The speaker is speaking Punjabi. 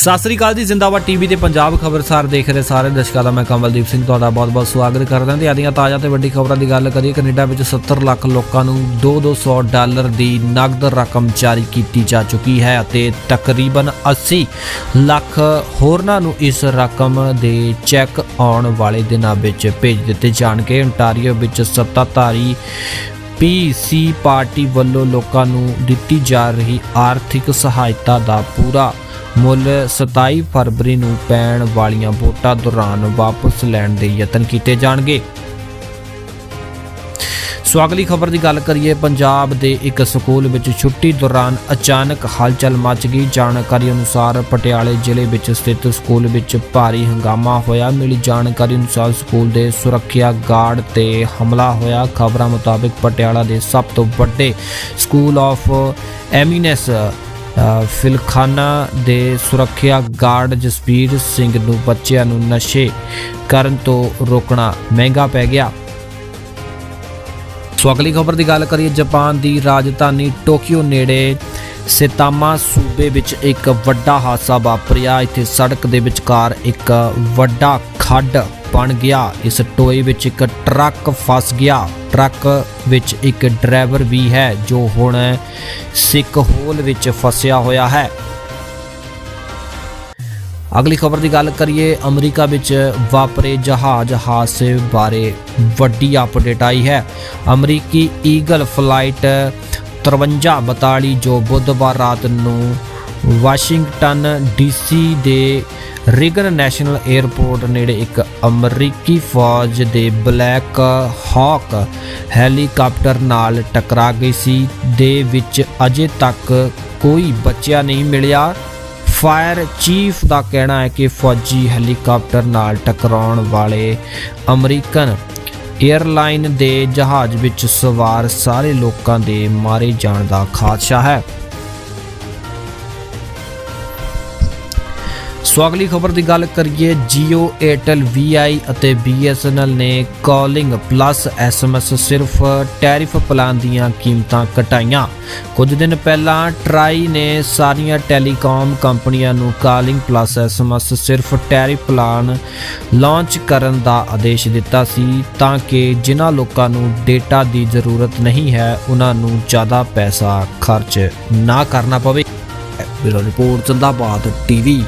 ਸਤਿ ਸ੍ਰੀ ਅਕਾਲ ਜੀ, ਜ਼ਿੰਦਾਬਾਦ ਟੀਵੀ ਤੇ ਪੰਜਾਬ ਖਬਰਸਾਰ ਦੇਖ ਰਹੇ ਸਾਰੇ ਦਰਸ਼ਕਾਂ ਦਾ, ਮੈਂ ਕਮਲਦੀਪ ਸਿੰਘ ਤੁਹਾਡਾ ਬਹੁਤ-ਬਹੁਤ ਸਵਾਗਤ ਕਰਦਾ ਹਾਂ। ਤੇ ਆਦੀਆਂ ਤਾਜ਼ਾ ਤੇ ਵੱਡੀ ਖਬਰਾਂ ਦੀ ਗੱਲ ਕਰੀਏ, ਕੈਨੇਡਾ ਵਿੱਚ 70 ਲੱਖ ਲੋਕਾਂ ਨੂੰ 2-200 ਡਾਲਰ ਦੀ ਨਕਦ ਰਕਮ ਜਾਰੀ ਕੀਤੀ ਜਾ ਚੁੱਕੀ ਹੈ ਅਤੇ ਤਕਰੀਬਨ 80 ਲੱਖ ਹੋਰਨਾਂ ਨੂੰ ਇਸ ਰਕਮ ਦੇ ਚੈੱਕ ਆਉਣ ਵਾਲੇ ਦਿਨਾਂ ਵਿੱਚ ਭੇਜ ਦਿੱਤੇ ਜਾਣਗੇ। ਓਨਟਾਰੀਓ ਵਿੱਚ ਸੱਤਾਧਾਰੀ ਪੀਸੀ ਪਾਰਟੀ ਵੱਲੋਂ ਲੋਕਾਂ ਨੂੰ ਦਿੱਤੀ ਜਾ ਰਹੀ ਆਰਥਿਕ ਸਹਾਇਤਾ ਦਾ ਪੂਰਾ ਮੁੱਲ 27 ਫਰਵਰੀ ਨੂੰ ਪੈਣ ਵਾਲੀਆਂ ਵੋਟਾਂ ਦੌਰਾਨ ਵਾਪਸ ਲੈਣ ਦੇ ਯਤਨ ਕੀਤੇ ਜਾਣਗੇ। ਸੋ ਅਗਲੀ ਖਬਰ ਦੀ ਗੱਲ ਕਰੀਏ, ਪੰਜਾਬ ਦੇ ਇੱਕ ਸਕੂਲ ਵਿੱਚ ਛੁੱਟੀ ਦੌਰਾਨ ਅਚਾਨਕ ਹਲਚਲ ਮਚ ਗਈ। ਜਾਣਕਾਰੀ ਅਨੁਸਾਰ ਪਟਿਆਲੇ ਜ਼ਿਲ੍ਹੇ ਵਿੱਚ ਸਥਿਤ ਸਕੂਲ ਵਿੱਚ ਭਾਰੀ ਹੰਗਾਮਾ ਹੋਇਆ। ਮਿਲੀ ਜਾਣਕਾਰੀ ਅਨੁਸਾਰ ਸਕੂਲ ਦੇ ਸੁਰੱਖਿਆ ਗਾਰਡ ਤੇ ਹਮਲਾ ਹੋਇਆ। ਖਬਰਾਂ ਮੁਤਾਬਕ ਪਟਿਆਲਾ ਦੇ ਸਭ ਤੋਂ ਵੱਡੇ ਸਕੂਲ ਆਫ ਐਮੀਨੈਸ ਫਿਲਖਾਨਾ ਦੇ ਸੁਰੱਖਿਆ ਗਾਰਡ ਜਸਪੀਰ ਸਿੰਘ ਨੂੰ ਬੱਚਿਆਂ ਨੂੰ ਨਸ਼ੇ ਕਰਨ ਤੋਂ ਰੋਕਣਾ ਮਹਿੰਗਾ ਪੈ ਗਿਆ। ਸੋ ਅਗਲੀ ਖਬਰ ਦੀ ਗੱਲ ਕਰੀਏ, ਜਾਪਾਨ ਦੀ ਰਾਜਧਾਨੀ ਟੋਕੀਓ ਨੇੜੇ ਸਿਤਾਮਾ ਸੂਬੇ ਵਿੱਚ ਇੱਕ ਵੱਡਾ ਹਾਦਸਾ ਵਾਪਰਿਆ। ਇੱਥੇ ਸੜਕ ਦੇ ਵਿਚਕਾਰ ਇੱਕ ਵੱਡਾ ਖੱਡ ਬਣ ਗਿਆ। ਇਸ ਟੋਏ ਵਿੱਚ ਇੱਕ ਟਰੱਕ ਫਸ ਗਿਆ। ਟਰੱਕ ਵਿੱਚ ਇੱਕ ਡਰਾਈਵਰ ਵੀ ਹੈ, ਜੋ ਹੁਣ ਸਿੱਕ ਹੋਲ ਵਿੱਚ ਫਸਿਆ ਹੋਇਆ ਹੈ। ਅਗਲੀ ਖਬਰ ਦੀ ਗੱਲ ਕਰੀਏ, ਅਮਰੀਕਾ ਵਿੱਚ ਵਾਪਰੇ ਜਹਾਜ਼ ਹਾਦਸੇ ਬਾਰੇ ਵੱਡੀ ਅਪਡੇਟ ਆਈ ਹੈ। ਅਮਰੀਕੀ ਈਗਲ ਫਲਾਈਟ 5342 ਜੋ ਬੁੱਧਵਾਰ ਰਾਤ ਨੂੰ ਵਾਸ਼ਿੰਗਟਨ ਡੀਸੀ ਦੇ ਰਿਗਨ ਨੈਸ਼ਨਲ 에ਅਰਪੋਰਟ ਨੇੜੇ ਇੱਕ ਅਮਰੀਕੀ ਫੌਜ ਦੇ ਬਲੈਕ ਹਾਕ ਹੈਲੀਕਾਪਟਰ ਨਾਲ ਟਕਰਾ ਗਈ ਸੀ, ਦੇ ਵਿੱਚ ਅਜੇ ਤੱਕ ਕੋਈ ਬਚਿਆ ਨਹੀਂ ਮਿਲਿਆ। ਫਾਇਰ ਚੀਫ ਦਾ ਕਹਿਣਾ ਹੈ ਕਿ ਫੌਜੀ ਹੈਲੀਕਾਪਟਰ ਨਾਲ ਟਕਰਾਉਣ ਵਾਲੇ ਅਮਰੀਕਨ 에ਅਰਲਾਈਨ ਦੇ ਜਹਾਜ਼ ਵਿੱਚ ਸਵਾਰ ਸਾਰੇ ਲੋਕਾਂ ਦੇ ਮਾਰੇ ਜਾਣ ਦਾ ਖਾਦਸ਼ਾ ਹੈ। ਸੋ ਅਗਲੀ ਖਬਰ ਦੀ ਗੱਲ ਕਰੀਏ Jio Airtel VI ਅਤੇ BSNL ਨੇ ਕਾਲਿੰਗ ਪਲੱਸ SMS ਸਿਰਫ ਟੈਰਿਫ ਪਲਾਨ ਦੀਆਂ ਕੀਮਤਾਂ ਘਟਾਈਆਂ। ਕੁਝ ਦਿਨ ਪਹਿਲਾਂ ਟਰਾਈ ਨੇ ਸਾਰੀਆਂ ਟੈਲੀਕਾਮ ਕੰਪਨੀਆਂ ਨੂੰ ਕਾਲਿੰਗ ਪਲੱਸ SMS ਸਿਰਫ ਟੈਰਿਫ ਪਲਾਨ ਲਾਂਚ ਕਰਨ ਦਾ ਆਦੇਸ਼ ਦਿੱਤਾ ਸੀ, ਤਾਂ ਕਿ ਜਿਨ੍ਹਾਂ ਲੋਕਾਂ ਨੂੰ ਡੇਟਾ ਦੀ ਜ਼ਰੂਰਤ ਨਹੀਂ ਹੈ, ਉਹਨਾਂ ਨੂੰ ਜ਼ਿਆਦਾ ਪੈਸਾ ਖਰਚ ਨਾ ਕਰਨਾ ਪਵੇ। Bureau report Chandabad TV.